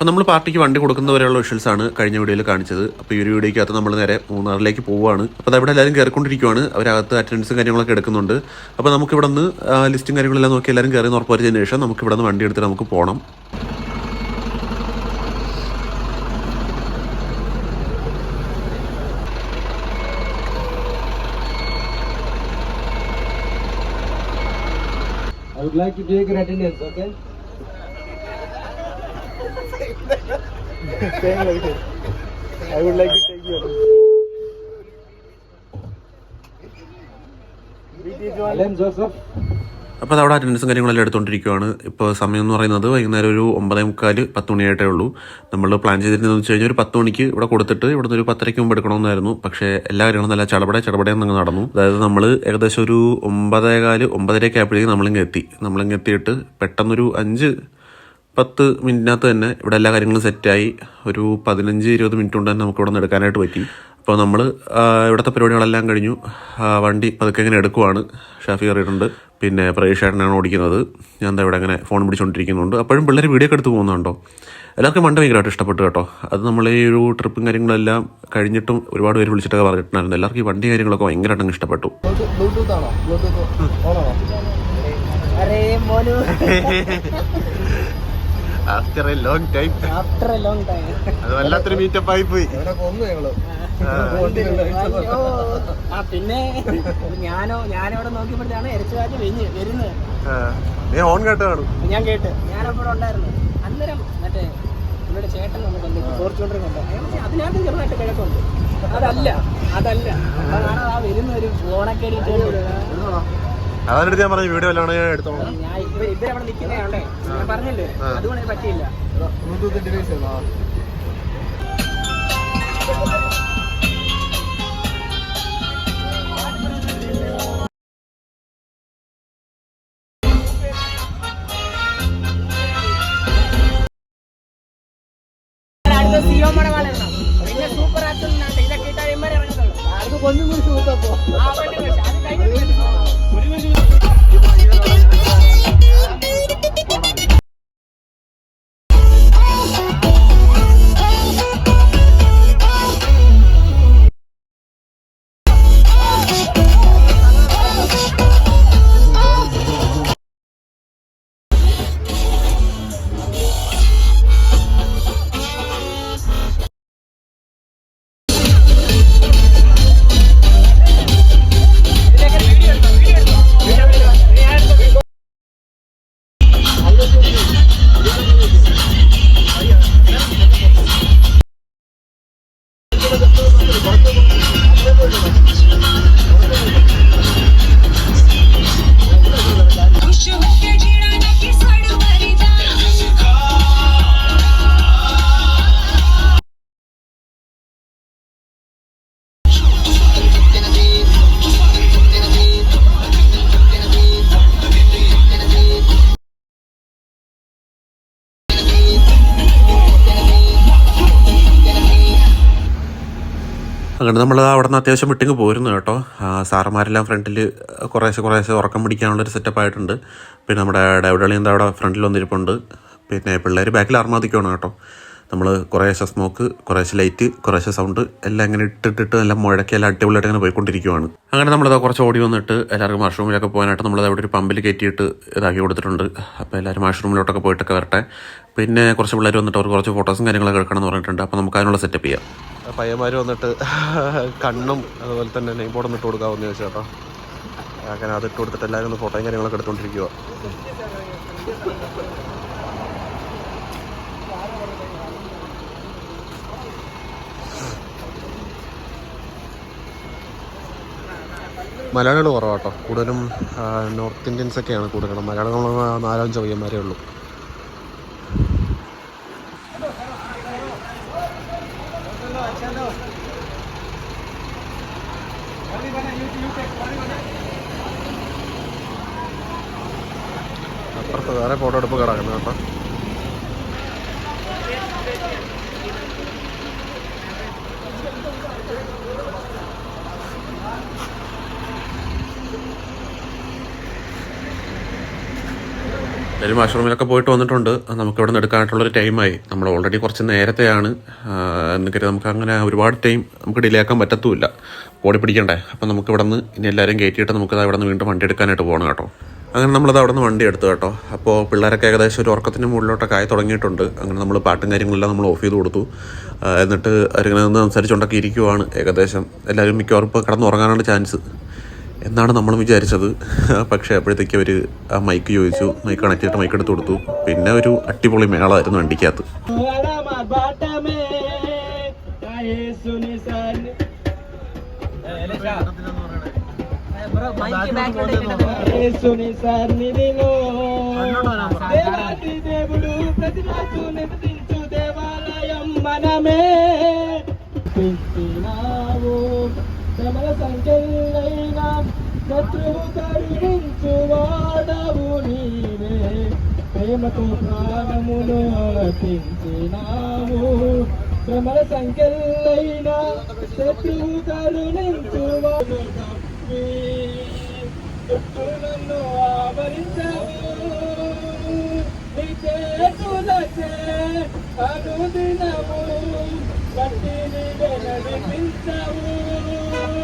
അപ്പോൾ നമ്മൾ പാർട്ടിക്ക് വണ്ടി കൊടുക്കുന്നവരെയുള്ള വിഷ്വൽസ് കഴിഞ്ഞ വീഡിയോയിൽ കാണിച്ചത്. അപ്പോൾ ഈ ഒരു വീഡിയോയ്ക്കകത്ത് നമ്മൾ നേരെ മൂന്നാറിലേക്ക് പോവുകയാണ്. അപ്പോൾ അവിടെ എല്ലാവരും കയറിക്കൊണ്ടിരിക്കുവാണ് അവരകത്ത് അറ്റൻഡൻസും കാര്യങ്ങളൊക്കെ എടുക്കുന്നുണ്ട്. അപ്പോൾ നമുക്ക് ഇവിടെ നിന്ന് ലിസ്റ്റും കാര്യങ്ങളെല്ലാം നോക്കി എല്ലാവരും കയറി ഉറപ്പുവരുത്തിയതിന് ശേഷം നമുക്ക് ഇവിടെ നിന്ന് വണ്ടി എടുത്തിട്ട് നമുക്ക് പോകണം I would like to take your attendance, okay? I would like to take your. അപ്പോൾ അവിടെ അറ്റൻഡൻസും കാര്യങ്ങളെല്ലാം എടുത്തുകൊണ്ടിരിക്കുകയാണ് ഇപ്പോൾ സമയം എന്ന് പറയുന്നത് വൈകുന്നേരം ഒരു ഒമ്പതേ മുക്കാൽ പത്ത് മണിയായിട്ടേ ഉള്ളൂ. നമ്മൾ പ്ലാൻ ചെയ്തിരുന്നതെന്ന് വെച്ച് കഴിഞ്ഞാൽ ഒരു പത്ത് മണിക്ക് ഇവിടെ കൊടുത്തിട്ട് ഇവിടുന്ന് ഒരു പത്തരയ്ക്ക് മുമ്പ് എടുക്കണമെന്നായിരുന്നു. പക്ഷേ എല്ലാ കാര്യങ്ങളും നല്ല ചടപടെ ചടപടെ അങ്ങ് നടന്നു. അതായത് നമ്മൾ ഏകദേശം ഒരു ഒമ്പതേകാൽ ഒമ്പതരയൊക്കെ ആയപ്പോഴേക്കും നമ്മളിങ്ങ് എത്തി. പെട്ടെന്നൊരു അഞ്ച് പത്ത് മിനിറ്റിനകത്ത് തന്നെ ഇവിടെ എല്ലാ കാര്യങ്ങളും സെറ്റായി. ഒരു പതിനഞ്ച് ഇരുപത് മിനിറ്റ് കൊണ്ട് തന്നെ നമുക്ക് ഇവിടെ നിന്ന് എടുക്കാനായിട്ട് പറ്റി. അപ്പോൾ നമ്മൾ ഇവിടുത്തെ പരിപാടികളെല്ലാം കഴിഞ്ഞു. വണ്ടി പതുക്കെ ഇങ്ങനെ എടുക്കുവാണ്. ഷാഫി കയറിയിട്ടുണ്ട്. പിന്നെ പ്രേഷ് ഓടിക്കുന്നത്. ഞാൻ എന്താ ഇവിടെ അങ്ങനെ ഫോൺ പിടിച്ചുകൊണ്ടിരിക്കുന്നുണ്ട് അപ്പോഴും പിള്ളേർ വീഡിയോ ഒക്കെ എടുത്ത് പോകുന്നുണ്ടോ എല്ലാവർക്കും വണ്ടി ഭയങ്കരമായിട്ട് ഇഷ്ടപ്പെട്ടു കേട്ടോ. അത് നമ്മൾ ഈ ഒരു ട്രിപ്പും കാര്യങ്ങളെല്ലാം കഴിഞ്ഞിട്ടും ഒരുപാട് പേര് വിളിച്ചിട്ടൊക്കെ പറഞ്ഞിട്ടുണ്ടായിരുന്നു. എല്ലാവർക്കും ഈ വണ്ടി കാര്യങ്ങളൊക്കെ ഭയങ്കരമായിട്ട് അങ്ങ് ഇഷ്ടപ്പെട്ടു. After a long time after a long time അത് വല്ലാത്തൊരു മീറ്റപ്പ് ആയി പോയി. പിന്നെ ഞാനോ ഞാനവിടെ നോക്കിയപ്പോഴാണ് എരച്ചുകാറ്റ് വെഞ്ഞ് വരുന്നത്. നീ ഹോൺ കേട്ട് കാണും. ഞാൻ കേട്ട്. ഞാനപ്പോഴും ഉണ്ടായിരുന്നു. അന്നേരം മറ്റേ ഇവിടെ ചേട്ടൻ നമുക്ക് വന്നിട്ട് ഫോർച്യൂണർ കണ്ടു? അതിനകത്ത് ചെറുതായിട്ട് കിഴക്കുണ്ട്. അതല്ല അതല്ല. അതാണ് ആ വരുന്ന ഒരു ഓണക്കേടിട്ട് ഇട്ടുകൊണ്ട് അതാണ് ഞാൻ പറഞ്ഞു വീഡിയോ എല്ലാം ഞാൻ എടുത്തോളാം. പറഞ്ഞില്ലേ? അതുകൊണ്ട് പറ്റിയില്ല. ബ്ലൂടൂത്ത് ഡിവൈസ് ആണോ സൂപ്പർ ആക്കുന്നുണ്ട് ഇതൊക്കെ ഇട്ടാൽ ഇമ്മരെ ഇറങ്ങത്തുള്ളൂ. അത് കൊഞ്ഞു കുറിച്ച് കൂട്ടപ്പോ ആ അങ്ങനെ നമ്മൾ അവിടെ നിന്ന് അത്യാവശ്യം വിട്ടിങ്ങ് പോയിരുന്നു കേട്ടോ. സാറന്മാരെല്ലാം ഫ്രണ്ടിൽ കുറേശ്ശെ കുറേശ്ശെ ഉറക്കം പിടിക്കാനുള്ളൊരു സെറ്റപ്പ് ആയിട്ടുണ്ട്. പിന്നെ നമ്മുടെ ഡൈവഡളി എന്താ അവിടെ ഫ്രണ്ടിൽ വന്നിരിപ്പുണ്ട്. പിന്നെ പിള്ളേർ ബാക്കിൽ അർമാദിക്കുകയാണ് കേട്ടോ. നമ്മൾ കുറേശ്ശെ സ്മോക്ക് കുറേശ്ശെ ലൈറ്റ് കുറേശ്ശെ സൗണ്ട് എല്ലാം ഇങ്ങനെ ഇട്ടിട്ടിട്ട് എല്ലാം മുഴക്കി എല്ലാം അടിപൊളിയായിട്ട് ഇങ്ങനെ പോയിക്കൊണ്ടിരിക്കുവാണ്. അങ്ങനെ നമ്മളിതാ കുറച്ച് ഓടി വന്നിട്ട് എല്ലാവർക്കും വാഷ്റൂമിലൊക്കെ പോകാനായിട്ട് നമ്മളത് അവിടെ ഒരു പമ്പിൽ കയറ്റിയിട്ട് ഇതാക്കി കൊടുത്തിട്ടുണ്ട്. അപ്പോൾ എല്ലാവരും വാഷ്റൂമിലോട്ടൊക്കെ പോയിട്ടൊക്കെ വരട്ടെ. പിന്നെ കുറച്ച് പിള്ളേർ വന്നിട്ട് അവർ കുറച്ച് ഫോട്ടോസും കാര്യങ്ങളൊക്കെ എടുക്കണം എന്ന് പറഞ്ഞിട്ടുണ്ട്. അപ്പോൾ നമുക്ക് അതിനുള്ള സെറ്റപ്പ് ചെയ്യാം. പയ്യന്മാർ വന്നിട്ട് കണ്ണും അതുപോലെ തന്നെ നെയ് ബോർഡ് ഇട്ട് കൊടുക്കാമെന്ന് ചോദിച്ചു അങ്ങനെ അത് ഇട്ട് കൊടുത്തിട്ട് എല്ലാവരും ഒന്ന് ഫോട്ടോയും കാര്യങ്ങളൊക്കെ എടുത്തുകൊണ്ടിരിക്കുക മലയാളികൾ കുറവാട്ടോ. കൂടുതലും നോർത്ത് ഇന്ത്യൻസ് ഒക്കെയാണ് കൂടുതലും. മലയാളികൾ നാലഞ്ച് പയ്യന്മാരേ ഉള്ളൂ. എല്ലാവരും വാഷ്റൂമിലൊക്കെ പോയിട്ട് വന്നിട്ടുണ്ട്. നമുക്ക് ഇവിടെ നിന്ന് എടുക്കാനായിട്ടുള്ളൊരു ടൈമായി നമ്മൾ ഓൾറെഡി കുറച്ച് നേരത്തെയാണ് എന്നിട്ട് നമുക്ക് അങ്ങനെ ഒരുപാട് ടൈം നമുക്ക് ഡിലേ ആക്കാൻ പറ്റത്തുമില്ല. ഓടി പിടിക്കണ്ടേ? അപ്പം നമുക്ക് ഇവിടെ നിന്ന് ഇനി എല്ലാവരും കയറ്റിയിട്ട് നമുക്ക് ഇവിടെ നിന്ന് വീണ്ടും വണ്ടി എടുക്കാനായിട്ട് പോകണം കേട്ടോ. അങ്ങനെ നമ്മളത് അവിടെ നിന്ന് വണ്ടി എടുത്തു കേട്ടോ. അപ്പോൾ പിള്ളേരൊക്കെ ഏകദേശം ഒരു ഉറക്കത്തിന് മുകളിലോട്ടൊക്കെ ആയി തുടങ്ങിയിട്ടുണ്ട്. അങ്ങനെ നമ്മൾ പാട്ടും കാര്യങ്ങളെല്ലാം നമ്മൾ ഓഫ് ചെയ്ത് കൊടുത്തു. എന്നിട്ട് അവരിങ്ങനെ നിന്ന് സംസാരിച്ചുകൊണ്ടൊക്കെ ഇരിക്കുവാണ് ഏകദേശം. എല്ലാവരും മിക്കവാറും ഇപ്പോൾ കിടന്നുറങ്ങാനാണ് ചാൻസ് എന്നാണ് നമ്മൾ വിചാരിച്ചത്. പക്ഷേ അപ്പോഴത്തേക്ക് അവർ ആ മൈക്ക് ചോദിച്ചു. മൈക്ക് കണക്ട് ചെയ്തിട്ട് മൈക്ക് എടുത്ത് കൊടുത്തു. പിന്നെ ഒരു അടിപൊളി മേളമായിരുന്നു വണ്ടിക്കകത്ത്. മനമേ తమ సంఖ్యలైనా శత్రువు కరుణించువాడవు నీవే. ప్రేమతో ప్రాణమును అర్పించినావు. శ్రమల సంఖ్యలైనా శత్రువు కరుణించువాడు నన్ను ఆవరించవు. నీ చేతులచే అనుదినము.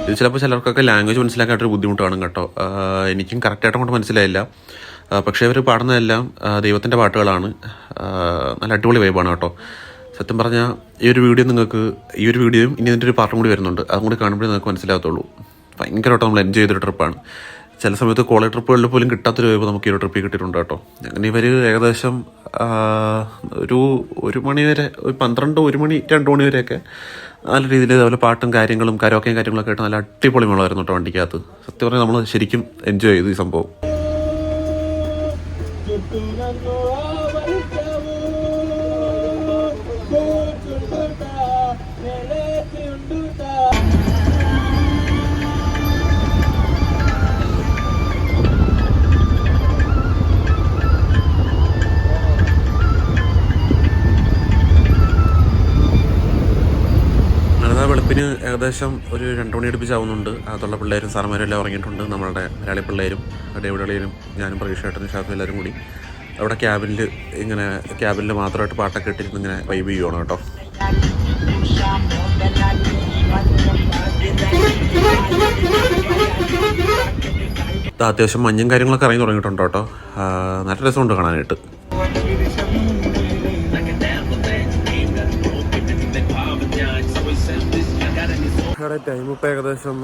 ഇത് ചിലപ്പോൾ ചിലർക്കൊക്കെ ലാംഗ്വേജ് മനസ്സിലാക്കാനൊരു ബുദ്ധിമുട്ടാണ് കേട്ടോ. എനിക്കും കറക്റ്റായിട്ട് അങ്ങോട്ട് മനസ്സിലായില്ല. പക്ഷേ അവർ പാടുന്നതെല്ലാം ദൈവത്തിന്റെ പാട്ടുകളാണ്. നല്ല അടിപൊളി വൈബാണ് കേട്ടോ. സത്യം പറഞ്ഞാൽ ഈ ഒരു വീഡിയോ നിങ്ങൾക്ക് ഈ ഒരു വീഡിയോയും ഇനി ഇതിന്റെ ഒരു പാർട്ടും കൂടി വരുന്നുണ്ട്. അതും കൂടി കാണുമ്പോഴേ നിങ്ങൾക്ക് മനസ്സിലാകത്തുള്ളൂ. ഭയങ്കരമായിട്ട് നമ്മൾ എൻജോയ് ചെയ്തൊരു ട്രിപ്പാണ് ചില സമയത്ത് കോളേജ് ട്രിപ്പുകളിൽ പോലും കിട്ടാത്തൊരു വൈബ് നമുക്ക് ഈ ഒരു ട്രിപ്പിൽ കിട്ടിയിട്ടുണ്ട് കേട്ടോ. അങ്ങനെ ഇവർ ഏകദേശം ഒരു ഒരു മണി വരെ ഒരു പന്ത്രണ്ട് ഒരു മണി രണ്ട് മണി വരെയൊക്കെ നല്ല രീതിയിൽ അതുപോലെ പാട്ടും കാര്യങ്ങളും കരോക്കയും കാര്യങ്ങളൊക്കെ ആയിട്ട് നല്ല അടിപൊളി മേളമായിരുന്നു കേട്ടോ വണ്ടിക്കകത്ത്. സത്യം പറഞ്ഞാൽ നമ്മൾ ശരിക്കും എൻജോയ് ചെയ്തു ഈ സംഭവം. ഏകദേശം ഒരു രണ്ട് മണി അടുപ്പിച്ചാവുന്നുണ്ട്. അകത്തുള്ള പിള്ളേരും സാറന്മാരും എല്ലാം ഇറങ്ങിയിട്ടുണ്ട് നമ്മളുടെ മലയാളി പിള്ളേരും ഡേവിഡളിയനും ഞാനും പ്രതീക്ഷയായിട്ടും ഷാഫും എല്ലാവരും കൂടി അവിടെ ക്യാബിനിൽ ഇങ്ങനെ ക്യാബിനിൽ മാത്രമായിട്ട് പാട്ടൊക്കെ ഇട്ടിരുന്ന് ഇങ്ങനെ വൈബ് ചെയ്യുവാണ് കേട്ടോ. അത്യാവശ്യം മഞ്ഞും കാര്യങ്ങളൊക്കെ ഇറങ്ങി തുടങ്ങിയിട്ടുണ്ട് കേട്ടോ? നല്ല രസമുണ്ട് കാണാനായിട്ട്. ടൈം ഇപ്പോൾ ഏകദേശം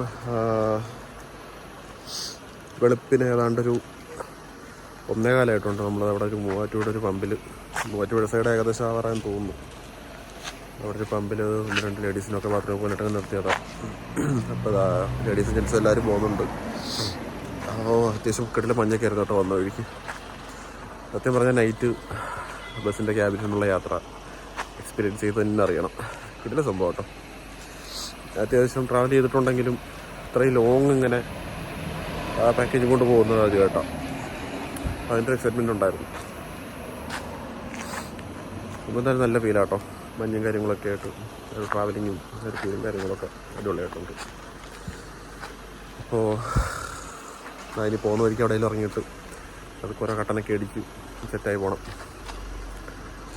വെളുപ്പിന് ഏതാണ്ടൊരു ഒന്നേ കാലമായിട്ടുണ്ട് നമ്മൾ അവിടെ ഒരു മൂവാറ്റുപുഴ ഒരു പമ്പിൽ മൂവാറ്റുപുഴ സൈഡ് ഏകദേശം ആവാറാൻ തോന്നുന്നു. അവിടെ ഒരു പമ്പിൽ ഒന്ന് രണ്ട് ലേഡീസിനൊക്കെ ബാത്റൂമിൽ പോയിട്ടൊക്കെ നിർത്തിയതാണ് അപ്പോൾ ലേഡീസും ജെൻസും എല്ലാവരും പോകുന്നുണ്ട്. അപ്പോൾ അത്യാവശ്യം കെട്ടിൽ മഞ്ഞൊക്കെ ആയിരുന്നു കേട്ടോ വന്ന വഴിക്ക്. സത്യം പറഞ്ഞാൽ നൈറ്റ് ബസ്സിന്റെ ക്യാബിൽ നിന്നുള്ള യാത്ര. എക്സ്പീരിയൻസ് ചെയ്ത് തന്നെ അറിയണം. കിട്ടില്ല സംഭവം കേട്ടോ. അത്യാവശ്യം ട്രാവൽ ചെയ്തിട്ടുണ്ടെങ്കിലും ഇത്രയും ലോങ് ഇങ്ങനെ ആ പാക്കേജ് കൊണ്ട് പോകുന്നത് കേട്ടോ. അതിന്റെ എക്സൈറ്റ്മെന്റ് ഉണ്ടായിരുന്നു. അപ്പോൾ എന്തായാലും നല്ല ഫീലാട്ടോ മഞ്ഞും കാര്യങ്ങളൊക്കെ ആയിട്ട് ട്രാവലിങ്ങും ഫീലും കാര്യങ്ങളൊക്കെ അടിപൊളിയായിട്ടുണ്ട്. അപ്പോൾ അതിന് പോകുന്ന വഴിക്ക് എവിടെയെങ്കിലും ഇറങ്ങിയിട്ട് അത് കുറേ കട്ടനൊക്കെ അടിച്ച് സെറ്റായി പോകണം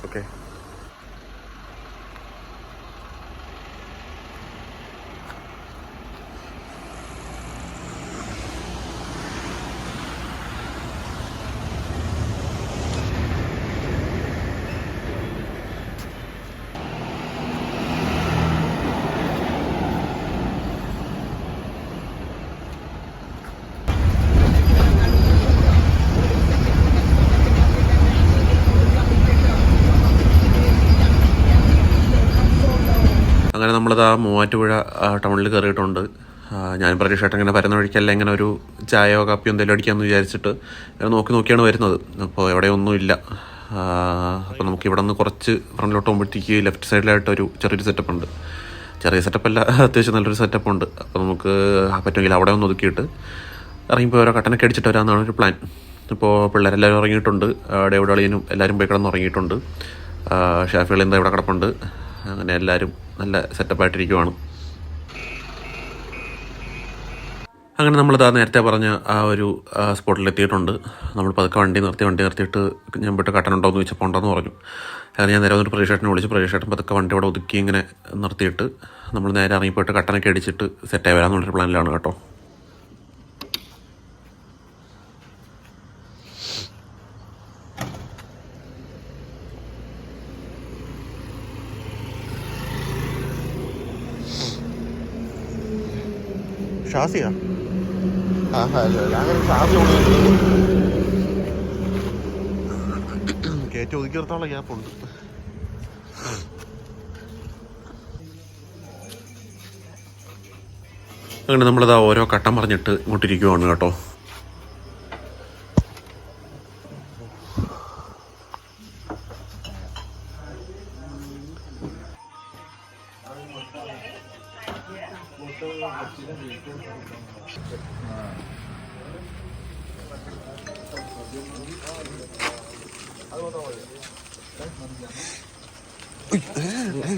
ഓക്കെ അങ്ങനെ നമ്മളത് ആ മൂവാറ്റുപുഴ ടൗണിൽ കയറിയിട്ടുണ്ട്. ഞാൻ പ്രതീക്ഷയായിട്ട് ഇങ്ങനെ വരുന്ന വഴിക്കല്ല ഇങ്ങനെ ഒരു ചായയോ കാപ്പിയോ എന്തെങ്കിലും അടിക്കാമെന്ന് വിചാരിച്ചിട്ട് ഇങ്ങനെ നോക്കി നോക്കിയാണ് വരുന്നത്. അപ്പോൾ എവിടെയൊന്നുമില്ല അപ്പോൾ നമുക്ക് ഇവിടെ നിന്ന് കുറച്ച് ഫ്രണ്ടിലോട്ട് പോകുമ്പോഴത്തേക്ക് ലെഫ്റ്റ് സൈഡിലായിട്ട് ഒരു ചെറിയൊരു സെറ്റപ്പ് ഉണ്ട്. ചെറിയ സെറ്റപ്പ് അല്ല അത്യാവശ്യം നല്ലൊരു സെറ്റപ്പ് ഉണ്ട്. അപ്പോൾ നമുക്ക് പറ്റുമെങ്കിൽ അവിടെ ഒന്ന് ഒതുക്കിയിട്ട് ഇറങ്ങിപ്പോയി ഓരോ കട്ടനൊക്കെ അടിച്ചിട്ട് വരാമെന്നാണ് ഒരു പ്ലാൻ ഇപ്പോൾ പിള്ളേരെല്ലാവരും ഇറങ്ങിയിട്ടുണ്ട് ഡേവിഡ് അളിയനും എല്ലാവരും പോയി കിടന്ന് ഉറങ്ങിയിട്ടുണ്ട്. ഷാഫികൾ എന്താ ഇവിടെ കിടപ്പുണ്ട്? അങ്ങനെ എല്ലാവരും നല്ല സെറ്റപ്പായിട്ടിരിക്കുവാണ് അങ്ങനെ നമ്മൾ നമ്മളിതാ നേരത്തെ പറഞ്ഞ ആ ഒരു സ്പോട്ടിലെത്തിയിട്ടുണ്ട് നമ്മൾ പതുക്കെ വണ്ടി നിർത്തി വണ്ടി നിർത്തിയിട്ട് ഞാൻ പോയിട്ട് കട്ടനുണ്ടോ എന്ന് ചോദിച്ചപ്പോൾ ഉണ്ടെന്ന് പറഞ്ഞു. അങ്ങനെ ഞാൻ നേരെ വന്നിട്ട് പ്രതീക്ഷേട്ടനെ വിളിച്ച്. പ്രതീക്ഷേട്ടൻ പതുക്കെ വണ്ടി അവിടെ ഒതുക്കി ഇങ്ങനെ നിർത്തിയിട്ട് നമ്മൾ നേരെ ഇറങ്ങിപ്പോയിട്ട് കട്ടനൊക്കെ അടിച്ചിട്ട് സെറ്റായി വരാമെന്നുള്ളൊരു പ്ലാനിലാണ് കേട്ടോ. ഷാസിയാ അങ്ങനെ ഷാസി കയറ്റി ഒതുക്കി നിർത്താനുള്ള ഗ്യാപ്പുണ്ട് അങ്ങനെ നമ്മളിതാ ഓരോ ഘട്ടം പറഞ്ഞിട്ട് ഇങ്ങോട്ടിരിക്കുവാണ് കേട്ടോ.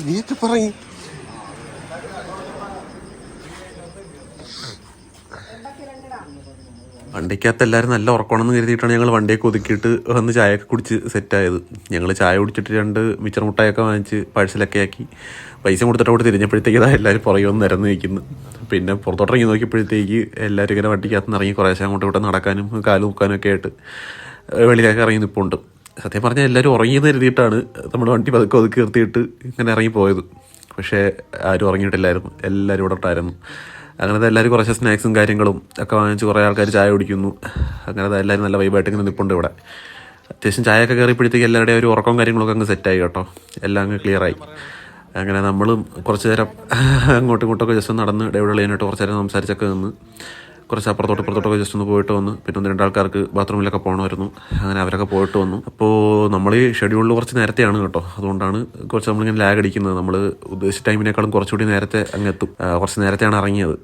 നീറ്റ് പറയും. വണ്ടിക്കകത്ത് എല്ലാവരും നല്ല ഉറക്കണമെന്ന് കരുതിയിട്ടാണ് ഞങ്ങൾ വണ്ടിയൊക്കെ ഒതുക്കിയിട്ട് വന്ന് ചായയൊക്കെ കുടിച്ച് സെറ്റായത്. ഞങ്ങൾ ചായ കുടിച്ചിട്ട് രണ്ട് മിച്ചർ മുട്ടായൊക്കെ വാങ്ങിച്ച് പാഴ്സലൊക്കെ ആക്കി. പൈസ കൊടുത്തിട്ട് അവിടെ തിരിഞ്ഞപ്പോഴത്തേക്ക് എല്ലാവരും പുറകെ വന്ന് നിരന്ന് നിൽക്കുന്നു പിന്നെ പുറത്തോട്ടിറങ്ങി നോക്കിയപ്പോഴത്തേക്ക് എല്ലാവരും ഇങ്ങനെ വണ്ടിക്കകത്ത് ഇറങ്ങി കുറേശ്ശെ അങ്ങോട്ട് ഇവിടെ നടക്കാനും കാൽ മുക്കാനും ഒക്കെ ആയിട്ട് വെളിയിലൊക്കെ ഇറങ്ങി നിൽപ്പുണ്ട് സത്യം പറഞ്ഞാൽ എല്ലാവരും ഉറങ്ങിയെന്ന് കരുതിയിട്ടാണ് നമ്മൾ വണ്ടി പതുക്കെ ഒതുക്കി നിർത്തിയിട്ട് ഇങ്ങനെ ഇറങ്ങി പോയത്. പക്ഷേ ആരും ഉറങ്ങിയിട്ടില്ലായിരുന്നു. എല്ലാവരും ഇവിടെ ഉണ്ടായിരുന്നു. അങ്ങനത്തെ എല്ലാവരും കുറച്ച് സ്നാക്സും കാര്യങ്ങളും ഒക്കെ വാങ്ങിച്ച് കുറേ ആൾക്കാർ ചായ കുടിക്കുന്നു. അങ്ങനത്തെ എല്ലാവരും നല്ല വൈബായിട്ട് ഇങ്ങനെ നിൽപ്പുണ്ട് ഇവിടെ. അത്യാവശ്യം ചായയൊക്കെ കയറിയപ്പോഴത്തേക്ക് എല്ലാവരുടെയും ഒരു ഉറക്കവും കാര്യങ്ങളൊക്കെ അങ്ങ് സെറ്റായി കേട്ടോ. എല്ലാം അങ്ങ് ക്ലിയറായി അങ്ങനെ നമ്മളും കുറച്ച് നേരം അങ്ങോട്ടും ഇങ്ങോട്ടൊക്കെ ജസ്റ്റ് ഒന്ന് നടന്ന് ഡേവിഡ് ചെയ്യാനായിട്ട് കുറച്ച് നേരം സംസാരിച്ചൊക്കെ നിന്ന് കുറച്ച് അപ്പുറത്തോട്ട് ഇപ്പുറത്തോട്ടൊക്കെ ജസ്റ്റ് ഒന്ന് പോയിട്ട് വന്നു പിന്നെ ഒന്ന് രണ്ടാൾക്കാർക്ക് ബാത്റൂമിലൊക്കെ പോകണമായിരുന്നു അങ്ങനെ അവരൊക്കെ പോയിട്ട് വന്നു. അപ്പോൾ നമ്മൾ ഈ ഷെഡ്യൂളിൽ കുറച്ച് നേരത്തെയാണ് കേട്ടോ. അതുകൊണ്ടാണ് കുറച്ച് നമ്മളിങ്ങനെ ലാഗ് അടിക്കുന്നത്. നമ്മൾ ഉദ്ദേശിച്ച ടൈമിനേക്കാളും കുറച്ചുകൂടി നേരത്തെ അങ്ങ് എത്തും കുറച്ച് നേരത്തെയാണ് ഇറങ്ങിയത്.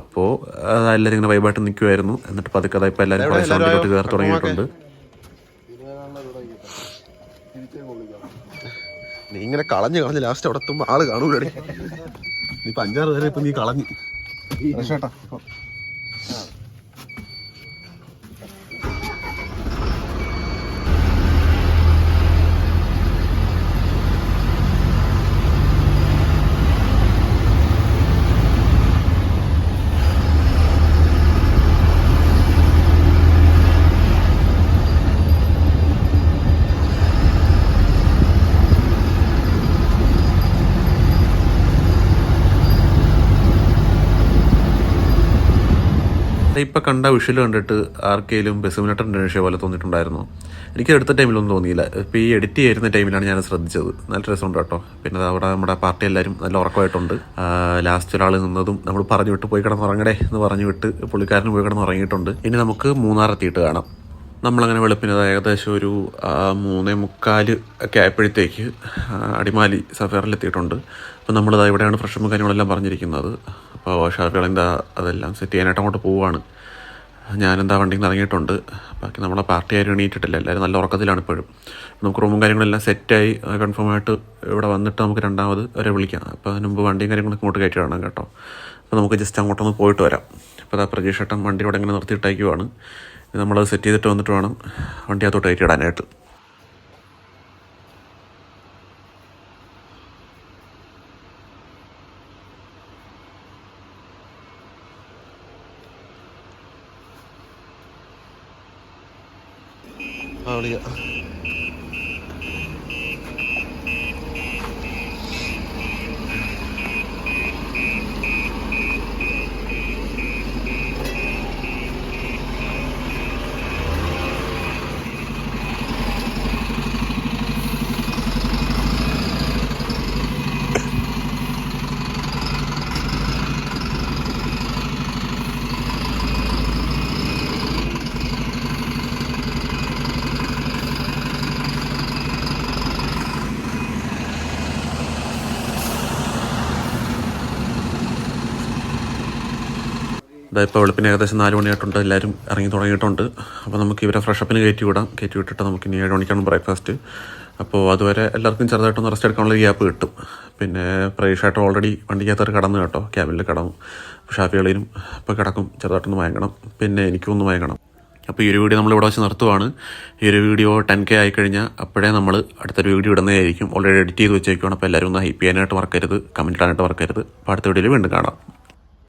അപ്പോൾ അതെല്ലാവരും ഇങ്ങനെ വൈബായിട്ട് നിൽക്കുമായിരുന്നു എന്നിട്ട് പതുക്കെ ഇപ്പോൾ എല്ലാവരും കുറേ സൗണ്ടിലോട്ട് കയറി തുടങ്ങിയിട്ടുണ്ട്. നീ ഇങ്ങനെ കളഞ്ഞു കളഞ്ഞ് ലാസ്റ്റ് അവിടെ ആൾ കാണൂലടി. നീ അഞ്ചാറ് പേരെ ഇപ്പൊ നീ കളഞ്ഞ്. ചേട്ടാ ഇപ്പം കണ്ട വിഷ്വൽ കണ്ടിട്ട് ആർക്കെങ്കിലും ബെസുമിനട്ടർ വിഷയം പോലെ തോന്നിയിട്ടുണ്ടായിരുന്നു? എനിക്ക് എടുത്ത ടൈമിലൊന്നും തോന്നിയില്ല. ഇപ്പോൾ ഈ എഡിറ്റ് ചെയ്യുന്ന ടൈമിലാണ് ഞാൻ ശ്രദ്ധിച്ചത്. നല്ല രസമുണ്ട് കേട്ടോ. പിന്നെ അവിടെ നമ്മുടെ പാർട്ടി എല്ലാവരും നല്ല ഉറക്കമായിട്ടുണ്ട്. ലാസ്റ്റ് ഒരാൾ നിന്നതും നമ്മൾ പറഞ്ഞു വിട്ട് പോയി കിടന്നുറങ്ങടേ എന്ന് പറഞ്ഞു വിട്ട് പുള്ളിക്കാരന് പോയി കിടന്ന് ഉറങ്ങിയിട്ടുണ്ട് ഇനി നമുക്ക് മൂന്നാർ എത്തിയിട്ട് കാണാം. നമ്മളങ്ങനെ വെളുപ്പിനത് ഏകദേശം ഒരു മൂന്നേ മുക്കാൽ ഒക്കെ ആയപ്പോഴത്തേക്ക് അടിമാലി സഫേറിലെത്തിയിട്ടുണ്ട്. അപ്പോൾ നമ്മളിതാ ഇവിടെയാണ് ഫ്രഷ് കാര്യങ്ങളെല്ലാം പറഞ്ഞിരിക്കുന്നത്. അപ്പോൾ ഷാഫികളെന്താ അതെല്ലാം സെറ്റ് ചെയ്യാനായിട്ട് അങ്ങോട്ട് പോവുകയാണ് ഞാനെന്താ വണ്ടിയിൽ നിന്ന് ഇറങ്ങിയിട്ടുണ്ട്. ബാക്കി നമ്മളെ പാർട്ടി ആരും എണീറ്റിട്ടില്ല. എല്ലാവരും നല്ല ഉറക്കത്തിലാണ് ഇപ്പോഴും. നമുക്ക് റൂമും കാര്യങ്ങളെല്ലാം സെറ്റായി കൺഫേം ആയിട്ട് ഇവിടെ വന്നിട്ട് നമുക്ക് രണ്ടാമത് വരെ വിളിക്കാം. അപ്പോൾ അതിന് മുമ്പ് വണ്ടിയും കാര്യങ്ങളൊക്കെ ഇങ്ങോട്ട് കയറ്റി വേണം കേട്ടോ. അപ്പോൾ നമുക്ക് ജസ്റ്റ് അങ്ങോട്ടൊന്ന് പോയിട്ട് വരാം. അപ്പോൾ അതാ പ്രജീഷ് ഏട്ടൻ വണ്ടി ഇവിടെ ഇങ്ങനെ നിർത്തിയിട്ടേക്കുവാണ്. നമ്മളത് സെറ്റ് ചെയ്തിട്ട് വന്നിട്ട് വേണം വണ്ടി അകത്തോട്ട് കയറ്റി ഇടാനായിട്ട് ഇപ്പോൾ വെളുപ്പിന് ഏകദേശം നാല് മണിയായിട്ടുണ്ട്. എല്ലാവരും ഇറങ്ങി തുടങ്ങിയിട്ടുണ്ട്. അപ്പോൾ നമുക്ക് ഇവരെ ഫ്രഷപ്പിന് കയറ്റി വിടാം കയറ്റി വിട്ടിട്ട് നമുക്ക് ഇനി ഏഴ് മണിക്കാണ് ബ്രേക്ക്ഫാസ്റ്റ്. അപ്പോൾ അതുവരെ എല്ലാവർക്കും ചെറുതായിട്ടൊന്ന് റെസ്റ്റ് എടുക്കാനുള്ള ഗ്യാപ്പ് കിട്ടും. പിന്നെ പ്രതീക്ഷയായിട്ട് ഓൾറെഡി വണ്ടിക്കകത്ത് കടന്നു കേട്ടോ. ക്യാബിനിൽ കടന്നു. ഷാഫികളിലും ഇപ്പോൾ കിടക്കും. ചെറുതായിട്ടൊന്ന് മയങ്ങണം. പിന്നെ എനിക്കും ഒന്ന് മയങ്ങണം. അപ്പോൾ ഈ ഒരു വീഡിയോ നമ്മൾ ഇവിടെ വെച്ച് നിർത്തുവാണ്. ഈ ഒരു വീഡിയോ ടെൻ കെ ആയിക്കഴിഞ്ഞാൽ അപ്പോഴേ നമ്മൾ അടുത്തൊരു വീഡിയോ ഇടുന്നതായിരിക്കും ഓൾറെഡി എഡിറ്റ് ചെയ്ത് വെച്ചേക്കുവാണ്. അപ്പോൾ എല്ലാവരും ഒന്ന് ഹൈപ്പ് ചെയ്യാനായിട്ട് മറക്കരുത്. കമന്റ് ഇടാനായിട്ട് മറക്കരുത്. അപ്പോൾ അടുത്ത വീഡിയോയിൽ വീണ്ടും കാണാം.